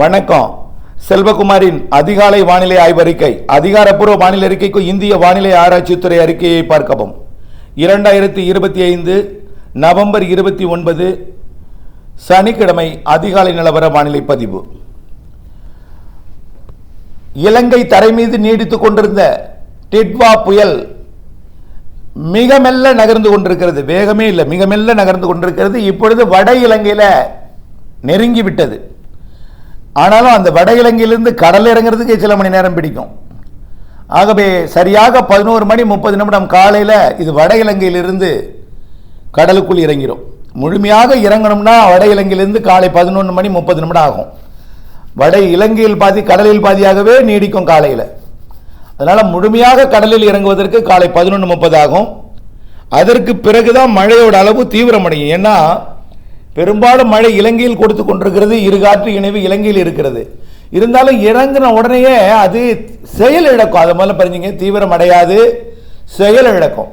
வணக்கம். செல்வகுமாரின் அதிகாலை வானிலை ஆய்வறிக்கை அதிகாரப்பூர்வ வானிலை அறிக்கைக்கு இந்திய வானிலை ஆராய்ச்சித்துறை அறிக்கையை பார்க்கவும். இரண்டாயிரத்தி இருபத்தி ஐந்து நவம்பர் இருபத்தி ஒன்பது சனிக்கிழமை அதிகாலை நிலவர வானிலை பதிவு. இலங்கை தரை மீது நீடித்துக் கொண்டிருந்த டிட்வா புயல் மிக மெல்ல நகர்ந்து கொண்டிருக்கிறது. வேகமே இல்லை மிக மெல்ல நகர்ந்து கொண்டிருக்கிறது. இப்பொழுது வட இலங்கையில் நெருங்கிவிட்டது ஆனாலும் அந்த வட இலங்கையிலிருந்து கடல் இறங்குறதுக்கு சில மணி நேரம் பிடிக்கும். ஆகவே சரியாக பதினோரு மணி முப்பது நிமிடம் காலையில் இது வட இலங்கையிலிருந்து கடலுக்குள் இறங்கிடும் முழுமையாக இறங்கணும்னா வட இலங்கையிலிருந்து காலை பதினொன்று மணி முப்பது நிமிடம் ஆகும். வட இலங்கையில் பாதி கடலில் பாதியாகவே நீடிக்கும் காலையில். அதனால் முழுமையாக கடலில் இறங்குவதற்கு காலை பதினொன்று முப்பது ஆகும். அதற்கு பிறகுதான் மழையோட அளவு தீவிரமடையும். ஏன்னா பெரும்பாலும் மழை இலங்கையில் கொடுத்து கொண்டிருக்கிறது இரு காற்று இணைவு இலங்கையில் இருக்கிறது. இருந்தாலும் இறங்கின உடனேயே அது செயல் இழக்கும். அதை முதல்ல பறிஞ்சிங்க தீவிரம் அடையாது செயல் இழக்கும்.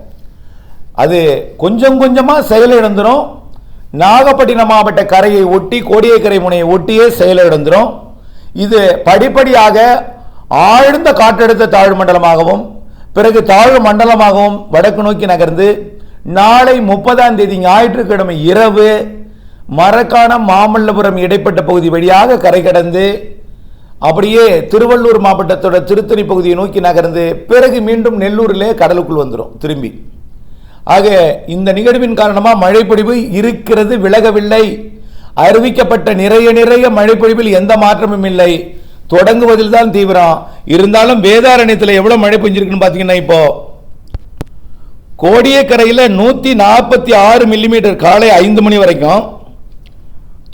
அது கொஞ்சம் கொஞ்சமாக செயல் இழந்துடும் நாகப்பட்டினம் மாவட்ட கரையை ஒட்டி கோடியக்கரை முனையை ஒட்டியே செயல் இழந்துடும் இது படிப்படியாக ஆழ்ந்த காற்றழுத்த தாழ்வு மண்டலமாகவும் பிறகு தாழ்வு மண்டலமாகவும் வடக்கு நோக்கி நகர்ந்து நாளை முப்பதாம் தேதி ஞாயிற்றுக்கிழமை இரவு மரக்காணம் மாமல்லபுரம் இடைப்பட்ட பகுதி வழியாக கரை கடந்து அப்படியே திருவள்ளூர் மாவட்டத்தோட திருத்தணி பகுதியை நோக்கி நகர்ந்து பிறகு மீண்டும் நெல்லூரிலே கடலுக்குள் வந்துடும் திரும்பி. ஆக இந்த நிகழ்வின் காரணமாக மழைப்பொழிவு இருக்கிறது விலகவில்லை. அறிவிக்கப்பட்ட நிறைய நிறைய மழைப்பொழிவில் எந்த மாற்றமும் இல்லை. தொடங்குவதில் தான் தீவிரம். இருந்தாலும் வேதாரண்யத்தில் எவ்வளோ மழை பெஞ்சிருக்குன்னு பார்த்தீங்கன்னா இப்போ கோடியக்கரையில் நூற்றி நாற்பத்தி ஆறு மில்லிமீட்டர் காலை ஐந்து மணி வரைக்கும்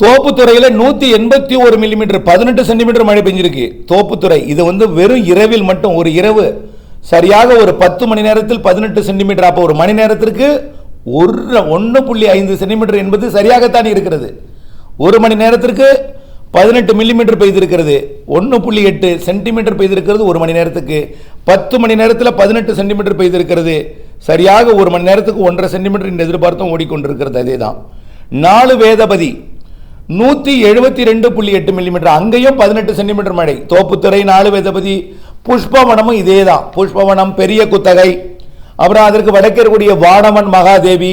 தோப்புத்துறையில் நூற்றி எண்பத்தி ஒரு மில்லிமீட்டர் பதினெட்டு சென்டிமீட்டர் மழை பெஞ்சிருக்கு. தோப்புத்துறை இது வந்து வெறும் இரவில் மட்டும் ஒரு இரவு. சரியாக ஒரு பத்து மணி நேரத்தில் பதினெட்டு சென்டிமீட்டர் அப்போ ஒரு மணி நேரத்திற்கு ஒரு ஒன்று புள்ளி ஐந்து சென்டிமீட்டர் என்பது சரியாகத்தான் இருக்கிறது. ஒரு மணி நேரத்திற்கு பதினெட்டு மில்லிமீட்டர் பெய்திருக்கிறது. ஒன்று புள்ளி எட்டு சென்டிமீட்டர் பெய்திருக்கிறது ஒரு மணி நேரத்துக்கு. பத்து மணி நேரத்தில் பதினெட்டு சென்டிமீட்டர் பெய்திருக்கிறது. சரியாக ஒரு மணி நேரத்துக்கு ஒன்றரை சென்டிமீட்டர் என்று எதிர்பார்த்தும் ஓடிக்கொண்டிருக்கிறது. அதே தான் நாலு வேதபதி. நூற்றி எழுபத்தி ரெண்டு புள்ளி எட்டு மில்லிமீட்டர் அங்கேயும் பதினெட்டு சென்டிமீட்டர் மழை தோப்புத்துறை நாலு வேதபதி புஷ்பவனமும் இதே தான் புஷ்பவனம் பெரிய குத்தகை. அப்புறம் அதற்கு வடக்கே இருக்கக்கூடிய வானவன் மகாதேவி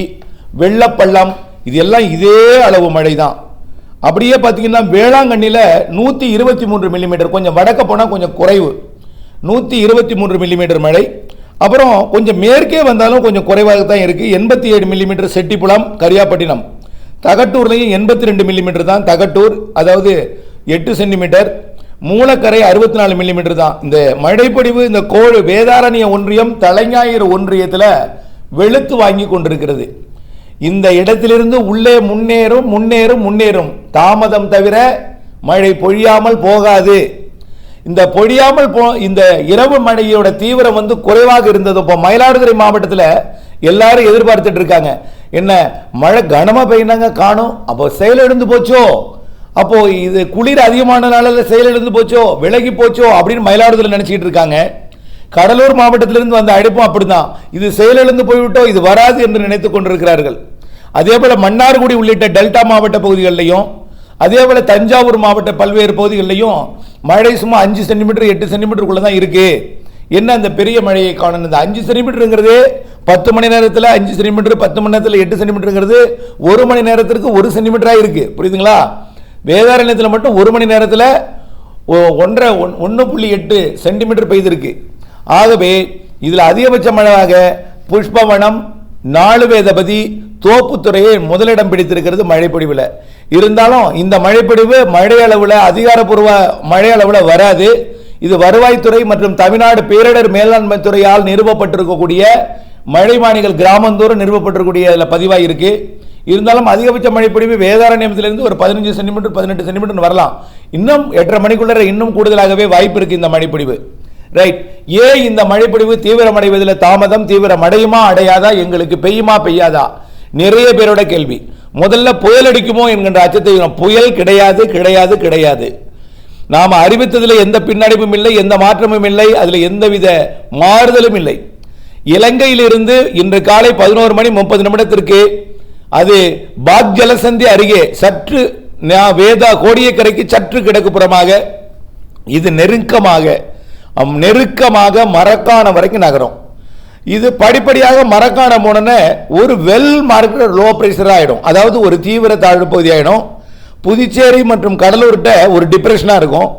வெள்ளப்பள்ளம் இது எல்லாம் இதே அளவு மழை தான் அப்படியே பார்த்தீங்கன்னா வேளாங்கண்ணியில் நூற்றி இருபத்தி மூன்று மில்லிமீட்டர் கொஞ்சம் வடக்க போனால் கொஞ்சம் குறைவு. நூற்றி இருபத்தி மூன்று மில்லிமீட்டர் மழை. அப்புறம் கொஞ்சம் மேற்கே வந்தாலும் கொஞ்சம் குறைவாக தான் இருக்குது எண்பத்தி ஏழு மில்லிமீட்டர் செட்டிப்புலம் கரியாப்பட்டினம். தகட்டூர்லையும் எண்பத்தி ரெண்டு மில்லிமீட்டர் தான். தகட்டூர் அதாவது எட்டு சென்டிமீட்டர் மூலக்கரை அறுபத்தி நாலு மில்லிமீட்டர் தான். இந்த மழைப்பொடிவு இந்த கோழு வேதாரண்ய ஒன்றியம் தலைஞாயிறு ஒன்றியத்தில் வெளுத்து வாங்கி கொண்டிருக்கிறது. இந்த இடத்திலிருந்து உள்ளே முன்னேறும் முன்னேறும் முன்னேறும். தாமதம் தவிர மழை பொழியாமல் போகாது. இந்த பொழியாமல் போ இந்த இரவு மழையோட தீவிரம் வந்து குறைவாக இருந்தது. இப்போ மயிலாடுதுறை மாவட்டத்தில் எல்லாரும் எதிர்பார்த்துட்டு இருக்காங்க. என்ன மழை கனமாக பெய்யினாங்க காணும். அப்போ செயலிழந்து போச்சோ? அப்போ இது குளிர் அதிகமானனால செயலிழந்து போச்சோ? விலகி போச்சோ? அப்படின்னு மயிலாடுதுறை நினச்சிக்கிட்டு இருக்காங்க. கடலூர் மாவட்டத்திலிருந்து வந்த அழைப்பும் அப்படிதான். இது செயலிழந்து போய்விட்டோ? இது வராது என்று நினைத்து கொண்டிருக்கிறார்கள். அதே போல மன்னார்குடி உள்ளிட்ட டெல்டா மாவட்ட பகுதிகளிலையும் அதே போல தஞ்சாவூர் மாவட்ட பல்வேறு பகுதிகளிலையும் மழை சும்மா அஞ்சு சென்டிமீட்டர் எட்டு சென்டிமீட்டருக்குள்ள தான் இருக்குது என்ன அந்த பெரிய மழையை காணணும் இந்த அஞ்சு சென்டிமீட்டருங்கிறது பத்து மணி நேரத்தில் அஞ்சு சென்டிமீட்டர் பத்து மணி நேரத்தில் எட்டு சென்டிமீட்டருங்கிறது ஒரு மணி நேரத்திற்கு ஒரு சென்டிமீட்டராக இருக்குது புரியுதுங்களா? வேதாரண்யத்தில் மட்டும் ஒரு மணி நேரத்தில் ஒ- ஒன்றரை ஒன் ஒன்று புள்ளி எட்டு சென்டிமீட்டர் பெய்திருக்கு. ஆகவே இதில் அதிகபட்ச மழையாக புஷ்பவனம் நாலு வேதபதி தோப்புத்துறையை முதலிடம் பிடித்திருக்கிறது மழைப்பொழிவில். இருந்தாலும் இந்த மழைப்பொழிவு மழை அளவில் அதிகாரப்பூர்வ மழை அளவில் வராது. இது வருவாய்த்துறை மற்றும் தமிழ்நாடு பேரிடர் மேலாண்மை துறையால் நிறுவப்பட்டிருக்கக்கூடிய மழைமானிகள் கிராமந்தோறும் நிறுவப்பட்டிருக்கக்கூடிய அதில் பதிவாயிருக்கு இருந்தாலும் அதிகபட்ச மழைப்பொழிவு வேதாரண்யத்திலிருந்து ஒரு பதினஞ்சு சென்டிமீட்டர் பதினெட்டு சென்டிமீட்டர் வரலாம். இன்னும் எட்டரை மணிக்குள்ள இன்னும் கூடுதலாகவே வாய்ப்பு இருக்கு இந்த மழைப்பொழிவு. ரைட் ஏன் இந்த மழைப்பொழிவு தீவிரமடைவதில் தாமதம் தீவிரம் அடையுமா அடையாதா? எங்களுக்கு பெய்யுமா பெய்யாதா? நிறைய பேரோட கேள்வி. முதல்ல புயல் அடிக்குமோ என்கின்ற அச்சத்தை புயல் கிடையாது கிடையாது கிடையாது. நாம் அறிவித்ததில் எந்த பின்னடைவும் இல்லை எந்த மாற்றமும் இல்லை அதில் எந்தவித மாறுதலும் இல்லை. இலங்கையிலிருந்து இன்று காலை பதினோரு மணி முப்பது நிமிடத்திற்கு அது பாக் ஜலசந்தி அருகே சற்று வேதா கோடியக்கரைக்கு சற்று கிடக்குப்புறமாக இது நெருக்கமாக நெருக்கமாக மரக்காண வரைக்கும் நகரும். இது படிப்படியாக மரக்காணம் போனோன்னே ஒரு வெல் மார்க்கெட் லோ ப்ரெஷர் ஆகிடும் அதாவது ஒரு தீவிர தாழ்வு பகுதி ஆகிடும் புதுச்சேரி மற்றும் கடலூர்கிட்ட ஒரு டிப்ரெஷனாக இருக்கும்.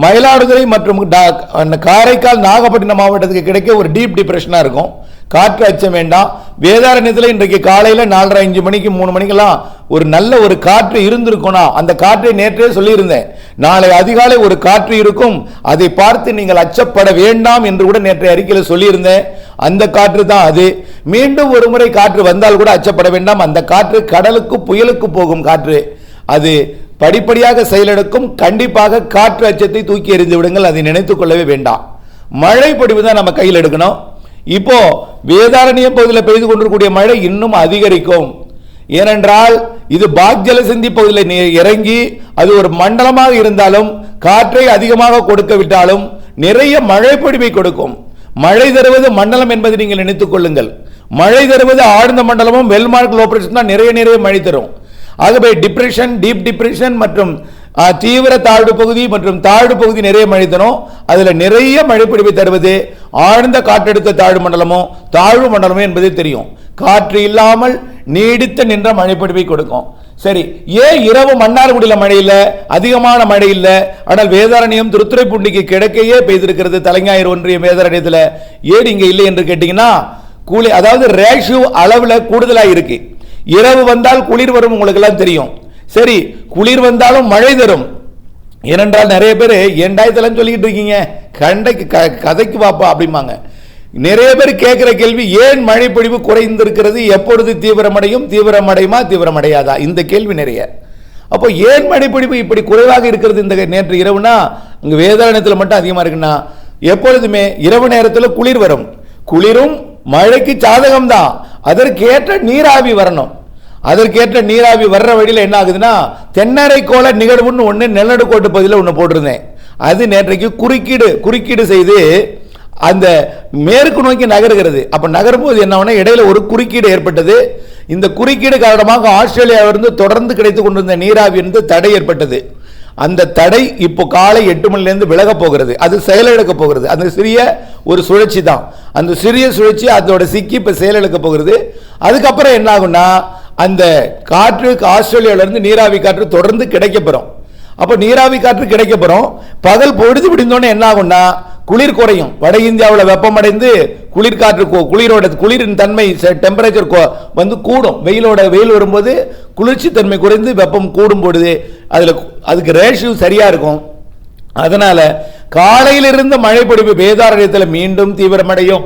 மயிலாடுதுறை மற்றும் டா- காரைக்கால் நாகப்பட்டினம் மாவட்டத்துக்கு கிடைக்க ஒரு டீப் டிப்ரெஷனாக இருக்கும். காற்று அச்சம் வேண்டாம். வேதாரண்யத்தில் இன்றைக்கு காலையில் நாலரை அஞ்சு மணிக்கு மூணு மணிக்கெல்லாம் ஒரு நல்ல ஒரு காற்று இருந்திருக்கும்னா அந்த காற்றை நேற்றே சொல்லியிருந்தேன். நாளை அதிகாலை ஒரு காற்று இருக்கும். அதை பார்த்து நீங்கள் அச்சப்பட வேண்டாம் என்று கூட நேற்றைய அறிக்கையில் சொல்லியிருந்தேன். அந்த காற்று தான் அது. மீண்டும் ஒரு முறை காற்று வந்தால் கூட அச்சப்பட வேண்டாம். அந்த காற்று கடலுக்கு புயலுக்கு போகும் காற்று. அது படிப்படியாக செயலெடுக்கும். கண்டிப்பாக காற்று அச்சத்தை தூக்கி எறிந்து விடுங்கள். அதை நினைத்துக் கொள்ளவே வேண்டாம். மழை பொடிவு தான் நம்ம கையில் எடுக்கணும். இப்போ வேதாரண்ய பகுதியில் பெய்து கொண்டிருக்கக்கூடிய மழை இன்னும் அதிகரிக்கும். ஏனென்றால் இது பாக் ஜலசந்தி பகுதியில் இறங்கி அது ஒரு மண்டலமாக இருந்தாலும் காற்றை அதிகமாக கொடுக்க விட்டாலும் நிறைய மழை பொடிவை கொடுக்கும். மழை தருவது மண்டலம் என்பதை நீங்கள் நினைத்துக் கொள்ளுங்கள். மழை தருவது ஆழ்ந்த மண்டலமும் வெல்மார்க் லோ தான் நிறைய நிறைய மழை தரும். ஆகவே டிப்ரெஷன் டீப் டிப்ரெஷன் மற்றும் தீவிர தாழ்வு பகுதி மற்றும் தாழ்வு பகுதி நிறைய மழை தரும். நிறைய மழை தருவது ஆழ்ந்த காற்றழுத்த தாழ்வு மண்டலமோ தாழ்வு மண்டலமோ என்பது தெரியும். காற்று இல்லாமல் நீடித்த நின்ற மழைப்பிடிப்பை கொடுக்கும். சரி ஏன் இரவு மன்னார்குடியில் மழை அதிகமான மழை இல்லை. ஆனால் வேதாரண்யம் திருத்துறைப்பூண்டிக்கு கிழக்கையே பெய்திருக்கிறது தலைஞாயிறு ஒன்றியம் வேதாரண்யத்தில். ஏன் இங்கே இல்லை என்று கேட்டிங்கன்னா கூலி அதாவது ரேஷியோ அளவில் கூடுதலாக இருக்குது இரவு வந்தால் குளிர் வரும் உங்களுக்கு எல்லாம் தெரியும். சரி குளிர் வந்தாலும் மழை தரும். ஏனென்றால் நிறைய பேர் ஏண்டாயத்தெல்லாம் சொல்லிக்கிட்டு இருக்கீங்க? கண்டைக்கு க- கதைக்கு வாப்பா அப்படிம்பாங்க. நிறைய பேர் கேட்குற கேள்வி ஏன் மழை பொழிவு குறைந்திருக்கிறது? எப்பொழுது தீவிரமடையும்? தீவிரமடையுமா? தீவிரமடையாதா? இந்த கேள்வி நிறைய. அப்போ ஏன் மழைப்பொழிவு இப்படி குறைவாக இருக்கிறது இந்த நேற்று இரவுனா இங்கே வேதாரணத்தில் மட்டும் அதிகமாக இருக்குன்னா எப்பொழுதுமே இரவு நேரத்தில் குளிர் வரும். குளிரும் மழைக்கு சாதகம் தான் அதற்கேற்ற நீராவி வரணும். அதற்கேற்ற நீராவி வர்ற வழியில் என்ன ஆகுதுன்னா தென்னரை கோல நிகழ்வுன்னு ஒன்று நிலநடுக்கோட்டு பகுதியில் ஒன்று போட்டிருந்தேன். அது நேற்றைக்கு குறுக்கீடு குறுக்கீடு செய்து அந்த மேற்கு நோக்கி நகருகிறது. அப்ப நகரும்போது என்ன இடையில ஒரு குறுக்கீடு ஏற்பட்டது. இந்த குறுக்கீடு காரணமாக ஆஸ்திரேலியாவிலிருந்து தொடர்ந்து கிடைத்துக் கொண்டிருந்த நீராவி இருந்து தடை ஏற்பட்டது. அந்த தடை இப்போ காலை எட்டு மணிலேருந்து விலக போகிறது. அது செயலிழக்க போகிறது. அந்த சிறிய ஒரு சுழற்சி தான். அந்த சிறிய சுழற்சி அதோட சிக்கி இப்போ செயலிழக்க போகிறது. அதுக்கப்புறம் என்ன ஆகும்னா அந்த காற்று ஆஸ்திரேலியாவிலேருந்து நீராவி காற்று தொடர்ந்து கிடைக்கப்பெறும். அப்போ நீராவி காற்று கிடைக்கப்பெறும். பகல் பொழுது விடிந்தோடனே என்ன ஆகும்னா குளிர் குறையும். வட இந்தியாவில் வெப்பமடைந்து குளிர் காற்று குளிரோட குளிரின் தன்மை டெம்பரேச்சர் வந்து கூடும். வெயிலோட வெயில் வரும்போது குளிர்ச்சி தன்மை குறைந்து வெப்பம் கூடும் பொழுது அதில் அதுக்கு ரேஷியோ சரியாக இருக்கும். அதனால காலையிலிருந்து மழை பொழிவு வேதாரண்யத்தில் மீண்டும் தீவிரமடையும்.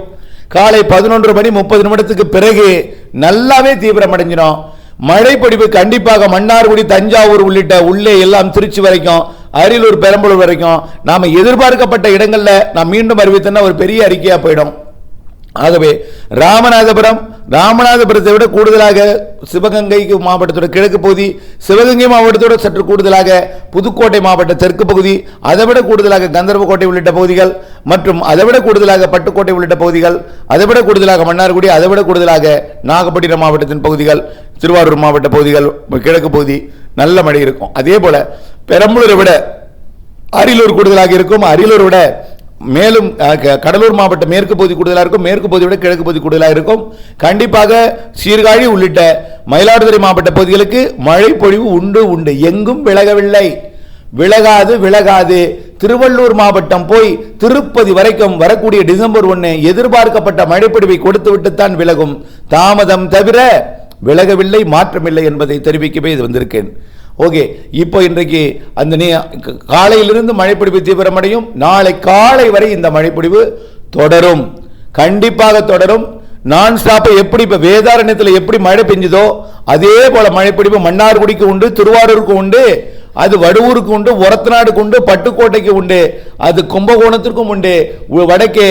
காலை பதினொன்று மணி முப்பது நிமிடத்துக்கு பிறகு நல்லாவே தீவிரமடைஞ்சிடும் மழை பொழிவு கண்டிப்பாக மன்னார்குடி தஞ்சாவூர் உள்ளிட்ட உள்ளே எல்லாம் திருச்சி வரைக்கும் அரியலூர் பெரம்பலூர் வரைக்கும். நாம் எதிர்பார்க்கப்பட்ட இடங்களில் நான் மீண்டும் அறிவித்தேன்னா ஒரு பெரிய அறிக்கையாக போயிடும். ஆகவே ராமநாதபுரம் ராமநாதபுரத்தை விட கூடுதலாக சிவகங்கைக்கு மாவட்டத்தோட கிழக்கு பகுதி சிவகங்கை மாவட்டத்தோட சற்று கூடுதலாக புதுக்கோட்டை மாவட்ட தெற்கு பகுதி அதை விட கூடுதலாக கந்தர்வக்கோட்டை உள்ளிட்ட பகுதிகள் மற்றும் அதை விட கூடுதலாக பட்டுக்கோட்டை உள்ளிட்ட பகுதிகள் அதை விட கூடுதலாக மன்னார்குடி அதை விட கூடுதலாக நாகப்பட்டினம் மாவட்டத்தின் பகுதிகள் திருவாரூர் மாவட்ட பகுதிகள் கிழக்கு பகுதி நல்ல மழை இருக்கும். அதே போல பெரம்பலூரை விட அரியலூர் கூடுதலாக இருக்கும். அரியலூர் விட மேலும் க- கடலூர் மாவட்ட மேற்கு பகுதி கூடுதலாக இருக்கும். மேற்கு பகுதியை விட கிழக்கு பகுதி கூடுதலாக இருக்கும். கண்டிப்பாக சீர்காழி உள்ளிட்ட மயிலாடுதுறை மாவட்ட பகுதிகளுக்கு மழை பொழிவு உண்டு உண்டு. எங்கும் விலகவில்லை. விலகாது விலகாது. திருவள்ளூர் மாவட்டம் போய் திருப்பதி வரைக்கும் வரக்கூடிய டிசம்பர் ஒன்று எதிர்பார்க்கப்பட்ட மழைப்பொழிவை கொடுத்துவிட்டுத்தான் விலகும். தாமதம் தவிர விலகவில்லை மாற்றமில்லை என்பதை தெரிவிக்கவே இது வந்திருக்கேன். ஓகே இப்போ இன்றைக்கு அந்த நீ காலையிலிருந்து மழைப்பிடிப்பு தீவிரமடையும். நாளை காலை வரை இந்த மழைப்பிடிவு தொடரும். கண்டிப்பாக தொடரும். நான் ஸ்டாப்பை எப்படி இப்போ வேதாரண்யத்தில் எப்படி மழை பெஞ்சுதோ அதே போல் மழைப்பிடிப்பு மன்னார்குடிக்கு உண்டு திருவாரூருக்கு உண்டு அது வடுவூருக்கு உண்டு ஒரத்தநாடுக்கு உண்டு பட்டுக்கோட்டைக்கு உண்டு அது கும்பகோணத்திற்கும் உண்டு. வடக்கே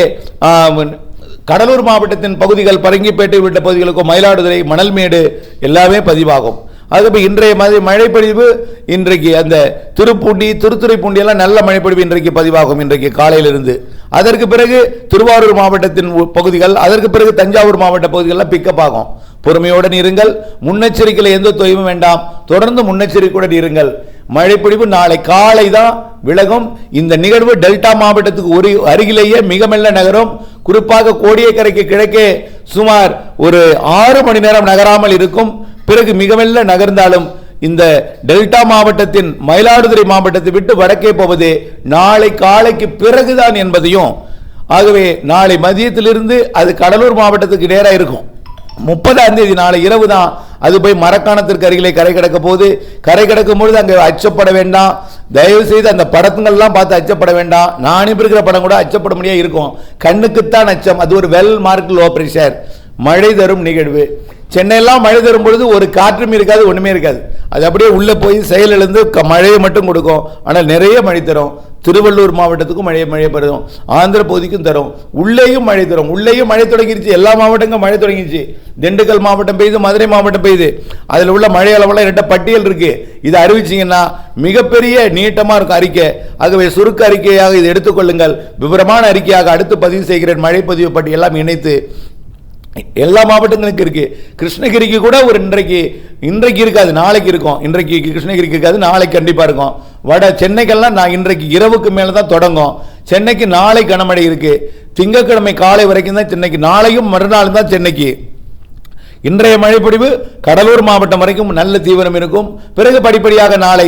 கடலூர் மாவட்டத்தின் பகுதிகள் பரங்கிப்பேட்டை உள்ளிட்ட பகுதிகளுக்கும் மயிலாடுதுறை மணல்மேடு எல்லாமே பதிவாகும். அதுக்கப்புறம் இன்றைய மாதிரி மழைப்பொழிவு இன்றைக்கு அந்த திருப்பூண்டி திருத்துறைப்பூண்டி எல்லாம் நல்ல மழைப்பொழிவு இன்றைக்கு பதிவாகும் இன்றைக்கு காலையிலிருந்து. அதற்கு பிறகு திருவாரூர் மாவட்டத்தின் பகுதிகள் அதற்கு பிறகு தஞ்சாவூர் மாவட்ட பகுதிகளெலாம் பிக்கப் ஆகும். பொறுமையுடன் இருங்கள் முன்னெச்சரிக்கையில் எந்த தொய்வும் வேண்டாம். தொடர்ந்து முன்னெச்சரிக்கையுடன் இருங்கள் மழைப்பொழிவு நாளை காலை தான் விலகும். இந்த நிகழ்வு டெல்டா மாவட்டத்துக்கு ஒரு அருகிலேயே மிக மெல்ல நகரும். குறிப்பாக கோடியக்கரைக்கு கிழக்கே சுமார் ஒரு ஆறு மணி நேரம் நகராமல் இருக்கும். பிறகு மிக மெல்ல நகர்ந்தாலும் இந்த டெல்டா மாவட்டத்தின் மயிலாடுதுறை மாவட்டத்தை விட்டு வடக்கே போவது நாளை காலைக்கு பிறகுதான் என்பதையும் ஆகவே நாளை மதியத்திலிருந்து அது கடலூர் மாவட்டத்துக்கு நேராக இருக்கும். முப்பதாம் தேதி நாளை இரவு தான் அது போய் மரக்காணத்திற்கு அருகிலே கரை கிடக்க போது கரை கிடக்கும் பொழுது அங்கே அச்சப்பட வேண்டாம். தயவு செய்து அந்த படத்துங்கள்லாம் பார்த்து அச்சப்பட வேண்டாம். நான் அனுப்பியிருக்கிற படம் கூட அச்சப்பட முடியாது இருக்கும். கண்ணுக்குத்தான் அச்சம். அது ஒரு வெல் மார்க் லோ ப்ரெஷர் மழை தரும் நிகழ்வு. சென்னையெல்லாம் மழை தரும் பொழுது ஒரு காற்றும் இருக்காது ஒன்றுமே இருக்காது. அது அப்படியே உள்ளே போய் செயலிழந்து க- மழையை மட்டும் கொடுக்கும். ஆனால் நிறைய மழை தரும். திருவள்ளூர் மாவட்டத்துக்கும் மழை மழை பெறும். ஆந்திர பகுதிக்கும் தரும். உள்ளேயும் மழை தரும். உள்ளேயும் மழை தொடங்கிருச்சு. எல்லா மாவட்டங்களும் மழை தொடங்கிருச்சு. திண்டுக்கல் மாவட்டம் பெய்யுது மதுரை மாவட்டம் பெய்யுது அதில் உள்ள மழை அளவெல்லாம் ரெண்ட பட்டியல் இருக்குது இதை அறிவிச்சிங்கன்னா மிகப்பெரிய நீட்டமாக இருக்கும் அறிக்கை. ஆகவே சுருக்க அறிக்கையாக இதை எடுத்துக்கொள்ளுங்கள் விவரமான அறிக்கையாக அடுத்து பதிவு செய்கிறேன். மழை பதிவு பட்டியெல்லாம் இணைத்து எல்லா மாவட்டங்களுக்கு இருக்குது கிருஷ்ணகிரிக்கு கூட ஒரு இன்றைக்கு இன்றைக்கு இருக்காது நாளைக்கு இருக்கும். இன்றைக்கு கிருஷ்ணகிரிக்கு இருக்காது நாளைக்கு கண்டிப்பாக இருக்கும். வட சென்னைக்கெல்லாம் நான் இன்றைக்கு இரவுக்கு மேலே தான் தொடங்கும். சென்னைக்கு நாளை கனமழை இருக்குது திங்கட்கிழமை காலை வரைக்கும் தான் சென்னைக்கு நாளையும் மறுநாள் தான் சென்னைக்கு. இன்றைய மழைப்பொழிவு கடலூர் மாவட்டம் வரைக்கும் நல்ல தீவிரம் இருக்கும். பிறகு படிப்படியாக நாளை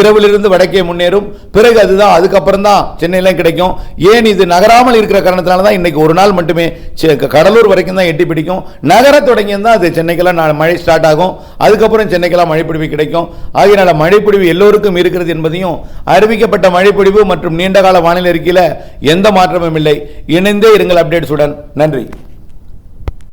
இரவிலிருந்து வடக்கே முன்னேறும். பிறகு அதுதான் அதுக்கப்புறம் தான் சென்னையிலும் கிடைக்கும். ஏன் இது நகராமல் இருக்கிற காரணத்தினால தான் இன்னைக்கு ஒரு நாள் மட்டுமே செ- கடலூர் வரைக்கும் தான் எட்டி பிடிக்கும். நகர தொடங்கியும் தான் அது சென்னைக்கெல்லாம் மழை ஸ்டார்ட் ஆகும். அதுக்கப்புறம் சென்னைக்கெல்லாம் மழைப்பிடிவு கிடைக்கும். ஆகையினால மழைப்பிடிவு எல்லோருக்கும் இருக்கிறது என்பதையும் அறிவிக்கப்பட்ட மழைப்பிடிவு மற்றும் நீண்டகால வானிலை அறிக்கையில் எந்த மாற்றமும் இல்லை. இணைந்தே இருங்கள் அப்டேட்ஸுடன் நன்றி.